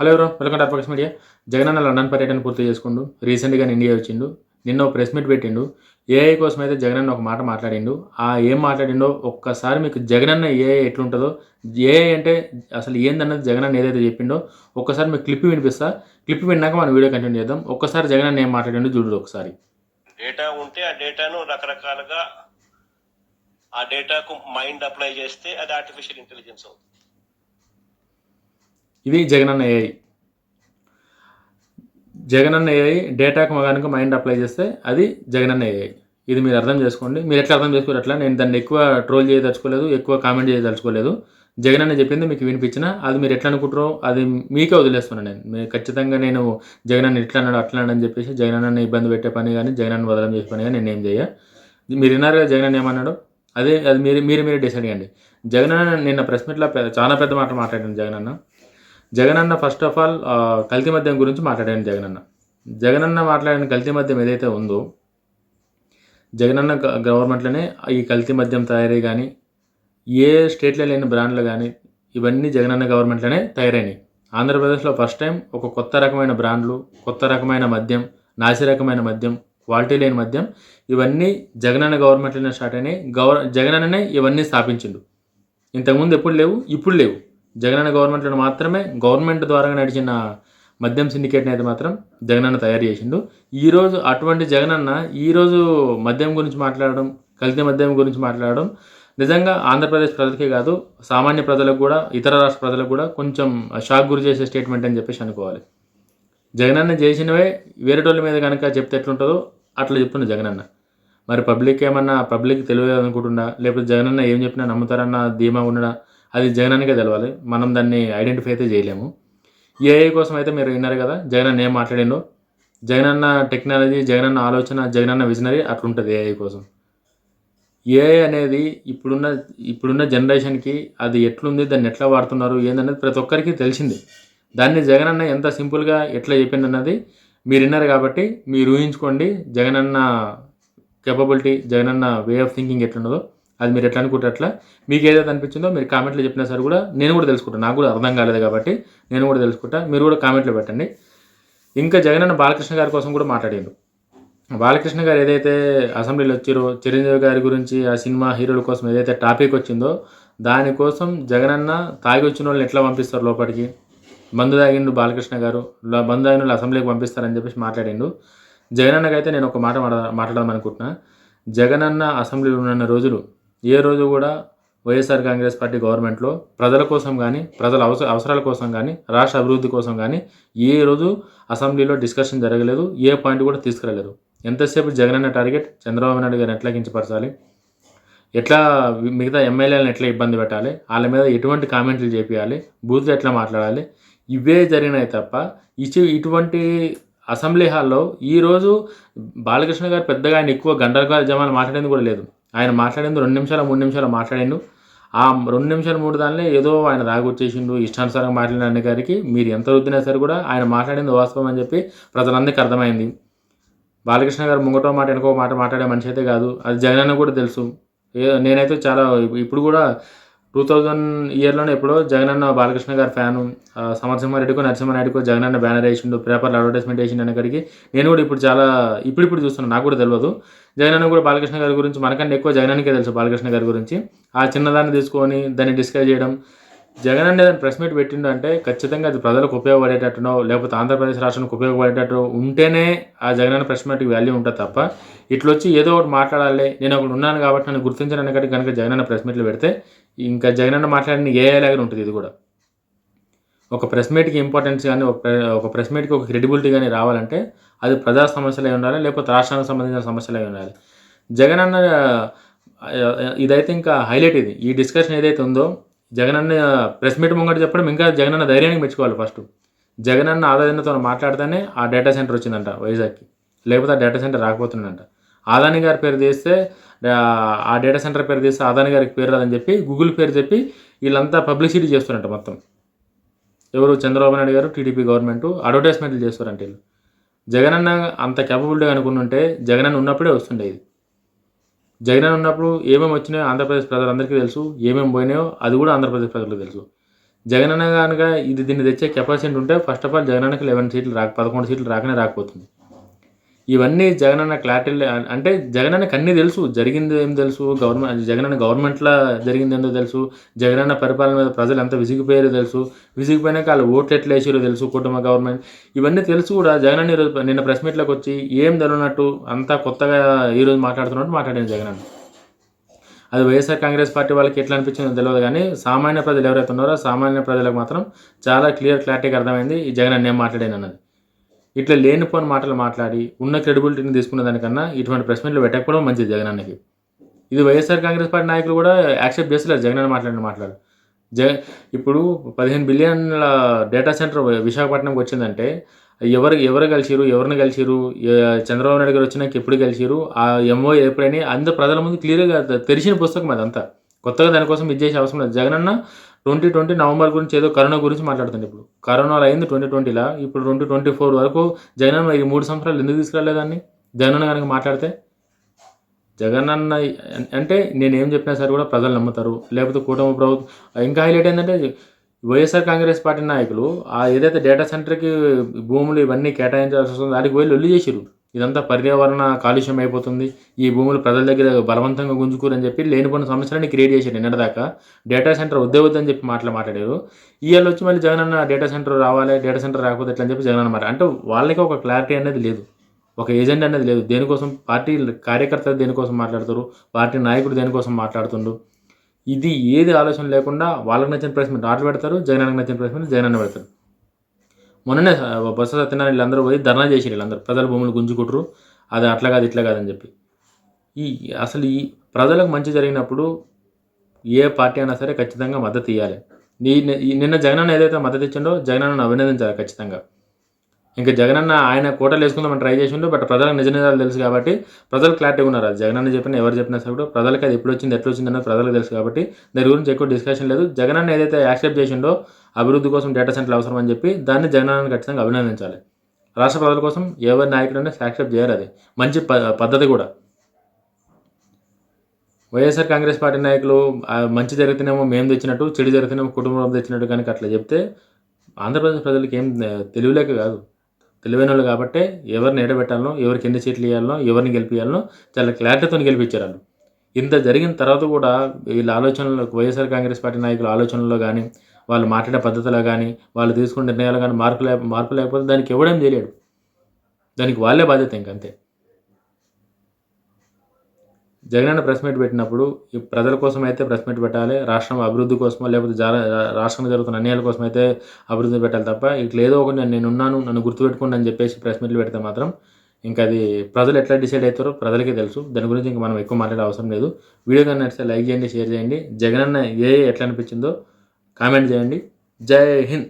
Hello ఎవరో welcome to Arpaksha media Jagan అన్న London పర్యటన పూర్తి చేసుకుండు. రీసెంట్గా ఇండియా వచ్చిండు. నిన్న ఒక ప్రెస్ మీట్ పెట్టిండు ఏఐ కోసం అయితే జగన్ అన్న ఒక మాట మాట్లాడిండు. ఆ ఏం మాట్లాడిండో ఒక్కసారి మీకు జగన్ అన్న ఏఐ ఎట్లుంటుందో ఏఐ అంటే అసలు ఏందన్నది జగన్ అన్న ఏదైతే చెప్పిండో ఒక్కసారి మీకు క్లిప్ వినిపిస్తా. క్లిప్ విన్నాక మనం వీడియో కంటిన్యూ చేద్దాం. ఒక్కసారి జగన్ అన్న ఏం మాట్లాడిండు చూడు ఒకసారి. డేటా ఉంటే ఆ డేటాను రకరకాలుగా ఆ డేటాకు మైండ్ అప్లై చేస్తే అది ఆర్టిఫిషియల్ ఇంటెలిజెన్స్ అవుతుంది. ఇది జగనన్న ఏఐ జగనన్న ఏఐ డేటాకు మగానికి మైండ్ అప్లై చేస్తే అది జగనన్న ఏఐ ఇది మీరు అర్థం చేసుకోండి. మీరు ఎట్లా అర్థం చేసుకోరు అట్లా? నేను దాన్ని ఎక్కువ ట్రోల్ చేయదలుచుకోలేదు ఎక్కువ కామెంట్ చేయదలుచుకోలేదు. జగనన్న చెప్పింది మీకు వినిపించిన అది మీరు ఎట్లా అనుకుంటారో అది మీకే వదిలేస్తున్నాను నేను. మీరు ఖచ్చితంగా నేను జగనన్న ఇట్లా అన్నాడు అట్లా అని చెప్పేసి జగనన్న ఇబ్బంది పెట్టే పని కానీ జగనన్న వదలం చేసే పని కానీ నేను ఏం చేయ? మీరు విన్నారు కదా జగనన్న ఏమన్నాడు? అదే అది మీరు మీరు మీరు డిసైడ్ చేయండి. జగనన్న నిన్న ప్రెస్ మీట్లో చాలా పెద్ద మాట మాట్లాడాను జగనన్న. జగనన్న ఫస్ట్ ఆఫ్ ఆల్ కల్తీ మద్యం గురించి మాట్లాడాను జగనన్న. జగనన్న మాట్లాడిన కల్తీ మద్యం ఏదైతే ఉందో జగనన్న గ- గవర్నమెంట్లోనే ఈ కల్తీ మద్యం తయారీ కానీ ఏ స్టేట్లో లేని బ్రాండ్లు కానీ ఇవన్నీ జగనన్న గవర్నమెంట్లోనే తయారైనాయి. ఆంధ్రప్రదేశ్లో ఫస్ట్ టైం ఒక కొత్త రకమైన బ్రాండ్లు కొత్త రకమైన మద్యం నాసి రకమైన మద్యం క్వాలిటీ లేని మద్యం ఇవన్నీ జగనన్న గవర్నమెంట్లోనే స్టార్ట్ అయినాయి. గవర్ జగనన్ననే ఇవన్నీ స్థాపించిండు. ఇంతకుముందు ఎప్పుడు లేవు? ఇప్పుడు లేవు. జగనన్న గవర్నమెంట్లో మాత్రమే గవర్నమెంట్ ద్వారా నడిచిన మద్యం సిండికేట్ని అయితే మాత్రం జగనన్న తయారు చేసిండు. ఈరోజు అటువంటి జగనన్న ఈరోజు మద్యం గురించి మాట్లాడడం కల్తీ మద్యం గురించి మాట్లాడడం నిజంగా ఆంధ్రప్రదేశ్ ప్రజలకే కాదు సామాన్య ప్రజలకు కూడా ఇతర రాష్ట్ర ప్రజలకు కూడా కొంచెం షాక్ గురి చేసే స్టేట్మెంట్ అని చెప్పేసి అనుకోవాలి. జగనన్న చేసినవే వేరేటోళ్ళ మీద కనుక చెప్తే ఎట్లుంటుందో అట్లా చెప్తున్న జగనన్న. మరి పబ్లిక్ ఏమన్నా పబ్లిక్ తెలియదు అనుకుంటున్నా లేకపోతే జగనన్న ఏం చెప్పినా నమ్ముతారన్న ధీమా ఉండడా అది జగనానికే తెలవాలి. మనం దాన్ని ఐడెంటిఫై అయితే చేయలేము. ఏఐ కోసం అయితే మీరు విన్నారు కదా జగనన్న ఏం మాట్లాడిండో? జగనన్న టెక్నాలజీ జగన్ అన్న ఆలోచన జగన్ అన్న విజనరీ అట్లుంటుంది ఏఐ కోసం. ఏఐ అనేది ఇప్పుడున్న ఇప్పుడున్న జనరేషన్కి అది ఎట్లుంది దాన్ని ఎట్లా వాడుతున్నారు ఏందనేది ప్రతి ఒక్కరికి తెలిసింది. దాన్ని జగన్ అన్న ఎంత సింపుల్గా ఎట్లా చెప్పింది అన్నది మీరు విన్నారు కాబట్టి మీరు ఊహించుకోండి జగన్ అన్న కేపబిలిటీ అన్న వే ఆఫ్ థింకింగ్ ఎట్లున్నదో. అది మీరు ఎట్లా అనుకుంటే అట్లా. మీకు ఏదైతే అనిపించిందో మీరు కామెంట్లో చెప్పినా సరే కూడా నేను కూడా తెలుసుకుంటాను నాకు కూడా అర్థం కాలేదు కాబట్టి నేను కూడా తెలుసుకుంటా. మీరు కూడా కామెంట్లో పెట్టండి. ఇంకా జగనన్న బాలకృష్ణ గారి కోసం కూడా మాట్లాడిండు. బాలకృష్ణ గారు ఏదైతే అసెంబ్లీలో వచ్చారో చిరంజీవి గారి గురించి ఆ సినిమా హీరోల కోసం ఏదైతే టాపిక్ వచ్చిందో దానికోసం జగనన్న తాగి వచ్చిన వాళ్ళని ఎట్లా పంపిస్తారు లోపలికి? మందు తాగిండు బాలకృష్ణ గారు. బంధు తాగిన వాళ్ళు అసెంబ్లీకి పంపిస్తారని చెప్పేసి మాట్లాడిండు. జగనన్నకైతే నేను ఒక మాట మాట్లాడదాం అనుకుంటున్నా జగనన్న అసెంబ్లీలో ఉన్న రోజులు ఏ రోజు కూడా వైఎస్ఆర్ కాంగ్రెస్ పార్టీ గవర్నమెంట్లో ప్రజల కోసం కానీ ప్రజల అవసర అవసరాల కోసం కానీ రాష్ట్ర అభివృద్ధి కోసం కానీ ఏ రోజు అసెంబ్లీలో డిస్కషన్ జరగలేదు ఏ పాయింట్ కూడా తీసుకురాలేదు. ఎంతసేపు జగనన్న టార్గెట్ చంద్రబాబు నాయుడు గారిని ఎట్లా కించపరచాలి? ఎట్లా మిగతా ఎమ్మెల్యేలను ఎట్లా ఇబ్బంది పెట్టాలి? వాళ్ళ మీద ఎటువంటి కామెంట్లు చేపించాలి బూత్ ఎట్లా మాట్లాడాలి? ఇవే జరిగినాయి తప్ప ఇచ్చి ఇటువంటి అసెంబ్లీ హాల్లో ఈరోజు బాలకృష్ణ గారు పెద్దగా ఆయన ఎక్కువ గంటల జమాలు మాట్లాడేది కూడా లేదు. ఆయన మాట్లాడింది రెండు నిమిషాల మూడు నిమిషాలు మాట్లాడిండు. ఆ రెండు నిమిషాలు మూడు దానిలో ఏదో ఆయన దాగొచ్చేసిండు ఇష్టానుసారం మాట్లాడిన అన్న గారికి మీరు ఎంత రుద్దినా సరే కూడా ఆయన మాట్లాడింది వాస్తవం అని చెప్పి ప్రజలందరికీ అర్థమైంది. బాలకృష్ణ గారు ముంగటో మాట వెనుకో మాట మాట్లాడే మనిషి అయితే కాదు. అది జగన్ కూడా తెలుసు. నేనైతే చాలా ఇప్పుడు కూడా టూ థౌజండ్ ఇయర్లోనే ఎప్పుడో జగనన్న బాలకృష్ణ గారి ఫ్యాను ఆ, సమరసింహారెడ్డికో నరసింహారెడ్డికో జగనన్న బ్యానర్ వేసిండు పేపర్లో అడ్వర్టైజ్మెంట్ వేసిండు అనేకడికి నేను కూడా ఇప్పుడు చాలా ఇప్పుడు ఇప్పుడు చూస్తున్నాను నాకు కూడా తెలియదు జగనన్న కూడా బాలకృష్ణ గారి గురించి మనకంటే ఎక్కువ జగనన్నకే తెలుసు బాలకృష్ణ గారి గురించి. ఆ చిన్నదాన్ని తీసుకొని దాన్ని డిస్కస్ చేయడం జగన్ అనే ప్రెస్ మీట్ పెట్టిండు అంటే ఖచ్చితంగా అది ప్రజలకు ఉపయోగపడేటట్టునో లేకపోతే ఆంధ్రప్రదేశ్ రాష్ట్రానికి ఉపయోగపడేటట్టు ఉంటేనే ఆ జగన్ అన్న ప్రెస్ మీట్కి వాల్యూ ఉంటుంది తప్ప ఇట్లా వచ్చి ఏదో ఒకటి మాట్లాడాలి. నేను ఒకటి ఉన్నాను కాబట్టి నన్ను గుర్తించడానికి కనుక జగన్ అన్న ప్రెస్ మీట్లు పెడితే ఇంకా జగన్ అన్న మాట్లాడిన ఏ లాగా ఉంటుంది ఇది కూడా. ఒక ప్రెస్ మీట్కి ఇంపార్టెన్స్ కానీ ఒక ఒక ప్రెస్ మీట్కి ఒక క్రెడిబిలిటీ కానీ రావాలంటే అది ప్రజా సమస్యలే ఉండాలి లేకపోతే రాష్ట్రానికి సంబంధించిన సమస్యలే ఉండాలి. జగన్ అన్న ఇదైతే ఇంకా హైలైట్ ఇది. ఈ డిస్కషన్ ఏదైతే ఉందో జగనన్న ప్రెస్ మీట్ ముంగట చెప్పడం ఇంకా జగనన్న ధైర్యానికి మెచ్చుకోవాలి ఫస్ట్. జగనన్న ఆదాయంతో మాట్లాడితేనే ఆ డేటా సెంటర్ వచ్చిందంట వైజాగ్కి. లేకపోతే ఆ డేటా సెంటర్ రాకపోతుందంట. ఆదాని గారి పేరు తీస్తే ఆ, డేటా సెంటర్ పేరు తీస్తే ఆదాని గారికి పేరు రాదని చెప్పి గూగుల్ పేరు చెప్పి వీళ్ళంతా పబ్లిసిటీ చేస్తున్నట్ట మొత్తం. ఎవరు? చంద్రబాబు నాయుడు గారు టీడీపీ గవర్నమెంట్ అడ్వర్టైజ్మెంట్లు చేస్తారంట వీళ్ళు. జగనన్న అంత కేపబిలిటీ అనుకున్నుంటే జగనన్న ఉన్నప్పుడే వస్తుండే ఇది. జగన్ ఉన్నప్పుడు ఏమేమి వచ్చినాయో ఆంధ్రప్రదేశ్ ప్రజలందరికీ తెలుసు. ఏమేమి పోయినాయో అది కూడా ఆంధ్రప్రదేశ్ ప్రజలకు తెలుసు. జగన్ కనుక ఇది దీన్ని తెచ్చే కెపాసిటీ ఉంటే ఫస్ట్ ఆఫ్ ఆల్ జగనన్నకి లెవెన్ సీట్లు రాక పదకొండు సీట్లు రాకనే రాకపోతుంది. ఇవన్నీ జగనన్న క్లారిటీ అంటే జగనన్నకి అన్నీ తెలుసు. జరిగింది ఏం తెలుసు? గవర్నమెంట్ జగనన్న గవర్నమెంట్లో జరిగింది ఏందో తెలుసు. జగనన్న పరిపాలన మీద ప్రజలు ఎంత విసిగిపోయారో తెలుసు. విసిగిపోయినాక వాళ్ళు ఓట్లు ఎట్లా వేసారో తెలుసు కుటుంబ గవర్నమెంట్. ఇవన్నీ తెలుసు కూడా జగనన్న ఈరోజు నిన్న ప్రెస్ మీట్లోకి వచ్చి ఏం తెలియనట్టు అంతా కొత్తగా ఈరోజు మాట్లాడుతున్నట్టు మాట్లాడాను జగనన్న. అది వైఎస్ఆర్ కాంగ్రెస్ పార్టీ వాళ్ళకి ఎట్లా అనిపించిందో తెలియదు కానీ సామాన్య ప్రజలు ఎవరైతే ఉన్నారో సామాన్య ప్రజలకు మాత్రం చాలా క్లియర్ క్లారిటీగా అర్థమైంది ఈ జగన్ అన్న ఏం మాట్లాడాను అన్నది ఇట్లా లేనిపోని మాటలు మాట్లాడి ఉన్న క్రెడిబిలిటీని తీసుకున్న దానికన్నా ఇటువంటి ప్రెస్ మీట్లు పెట్టకపోవడం మంచిది జగన్ అన్నకి. ఇది వైఎస్ఆర్ కాంగ్రెస్ పార్టీ నాయకులు కూడా యాక్సెప్ట్ చేస్తలేరు. జగన్ అన్న మాట్లాడిన మాట్లాడు. జగ ఇప్పుడు పదిహేను బిలియన్ల డేటా సెంటర్ విశాఖపట్నంకి వచ్చిందంటే ఎవరు ఎవరు కలిసిరు ఎవరిని కలిసిరు చంద్రబాబు నాయుడు గారు వచ్చినాక ఎప్పుడు కలిసిరు ఆ ఎంఓ ఎప్పుడని అందరు ప్రజల ముందు క్లియర్గా తెరిచిన పుస్తకం అదంతా. కొత్తగా దానికోసం ఇది చేసే అవసరం లేదు. జగనన్న ట్వంటీ ట్వంటీ నవంబర్ గురించి ఏదో కరోనా గురించి మాట్లాడుతుంది ఇప్పుడు. కరోనాలో అయింది ట్వంటీ ట్వంటీలో? ఇప్పుడు ట్వంటీ ట్వంటీ ఫోర్ వరకు జగనన్న ఈ మూడు సంవత్సరాలు ఎందుకు తీసుకురాలేదాన్ని జగనన్న కనుక మాట్లాడితే? జగన్ అన్న అంటే నేను ఏం చెప్పినా సరే కూడా ప్రజలు నమ్ముతారు. లేకపోతే కూటమి ప్రభుత్వం ఇంకా హైలైట్ ఏంటంటే వైఎస్ఆర్ కాంగ్రెస్ పార్టీ నాయకులు ఆ ఏదైతే డేటా సెంటర్కి భూములు ఇవన్నీ కేటాయించాల్సి వస్తుందో దానికి వెళ్ళి ఒల్లి చేసిరు ఇదంతా పర్యావరణ కాలుష్యం అయిపోతుంది. ఈ భూములు ప్రజల దగ్గర బలవంతంగా గుంజుకూరని చెప్పి లేనిపోయిన సమస్యలని క్రియేట్ చేశారు నిన్నటిదాకా. డేటా సెంటర్ వద్దే వద్దని చెప్పి మాటలు మాట్లాడారు. ఇవాళ వచ్చి మళ్ళీ జగన్ అన్న డేటా సెంటర్ రావాలి డేటా సెంటర్ రాకపోతే ఎట్లా అని చెప్పి జగన్ అన్నమాట అంటే వాళ్ళకి ఒక క్లారిటీ అనేది లేదు. ఒక ఏజెండా అనేది లేదు. దేనికోసం? పార్టీ కార్యకర్తలు దేనికోసం మాట్లాడతారు? పార్టీ నాయకుడు దేనికోసం మాట్లాడుతుండు? ఇది ఏది ఆలోచన లేకుండా వాళ్ళకి నచ్చిన ప్రెస్ మీట్ ఆటలు పెడతారు జగనానికి నచ్చిన ప్రెస్ మీట్ జగన్ అన్న పెడతారు. మొన్ననే బొత్స సత్యనారాయణ వీళ్ళందరూ పోయి ధర్నా చేసి వీళ్ళందరూ. ప్రజల భూములు గుంజుకుంటారు. అది అట్లా కాదు ఇట్లా కాదని చెప్పి. ఈ అసలు ఈ ప్రజలకు మంచి జరిగినప్పుడు ఏ పార్టీ అయినా సరే ఖచ్చితంగా మద్దతు ఇవ్వాలి నీ నిన్న జగనన్న ఏదైతే మద్దతు ఇచ్చిండో జగనన్న అభినందించాలి ఖచ్చితంగా. ఇంకా జగనన్న ఆయన కోటలు వేసుకుందామని ట్రై చేసిండు బట్ ప్రజలకు నిజ నిజాలు తెలుసు కాబట్టి ప్రజలు క్లారిటీగా ఉన్నారు. అది జగనన్న చెప్పిన ఎవరు చెప్పినా సరే కూడా ప్రజలకు అది ఎప్పుడు వచ్చింది ఎట్లా వచ్చింది అనేది ప్రజలకు తెలుసు కాబట్టి దాని గురించి ఎక్కువ డిస్కషన్ లేదు. జగనన్న ఏదైతే యాక్సెప్ట్ చేసిండో అభివృద్ధి కోసం డేటా సెంటర్లు అవసరం అని చెప్పి దాన్ని జగనన్న ఖచ్చితంగా అభినందించాలి. రాష్ట్ర ప్రజల కోసం ఎవరి నాయకుడైనా యాక్సెప్ట్ చేయరు అది. మంచి ప- పద్ధతి కూడా. వైఎస్ఆర్ కాంగ్రెస్ పార్టీ నాయకులు మంచి జరిగితేనేమో మేము తెచ్చినట్టు చెడు జరిగితేనేమో కుటుంబం తెచ్చినట్టు కనుక అట్లా చెప్తే ఆంధ్రప్రదేశ్ ప్రజలకి ఏం తెలివిలేక కాదు. తెలివైన వాళ్ళు కాబట్టి ఎవరిని ఎడబెట్టాలనో ఎవరికి ఎన్ని సీట్లు ఇవ్వాలనో ఎవరిని గెలిపించాలనో చాలా క్లారిటీతో గెలిపించారు వాళ్ళు. ఇంత జరిగిన తర్వాత కూడా వీళ్ళ ఆలోచనలు వైఎస్ఆర్ కాంగ్రెస్ పార్టీ నాయకుల ఆలోచనలో కానీ వాళ్ళు మాట్లాడే పద్ధతిలో కానీ వాళ్ళు తీసుకునే నిర్ణయాలు కానీ మార్పు లే మార్పు లేకపోతే దానికి ఎవడేం చేయలేడు. దానికి వాళ్ళే బాధ్యత ఇంకంతే జగనన్న ప్రెస్ మీట్ పెట్టినప్పుడు ఈ ప్రజల కోసం అయితే ప్రెస్ మీట్ పెట్టాలి రాష్ట్రం అభివృద్ధి కోసమో లేకపోతే జా రాష్ట్రంలో జరుగుతున్న అన్యాయాల కోసం అయితే అభివృద్ధి పెట్టాలి తప్ప ఇట్లా ఏదో ఒకటి నేను నేను ఉన్నాను నన్ను గుర్తుపెట్టుకోండి అని చెప్పేసి ప్రెస్ మీట్లు పెడితే మాత్రం ఇంకా అది ప్రజలు ఎట్లా డిసైడ్ అవుతారో ప్రజలకే తెలుసు. దాని గురించి ఇంకా మనం ఎక్కువ మాట్లాడే అవసరం లేదు. వీడియో కానీ నచ్చితే లైక్ చేయండి షేర్ చేయండి. జగనన్న ఏ ఎట్లా అనిపించిందో కామెంట్ చేయండి. జై హింద్.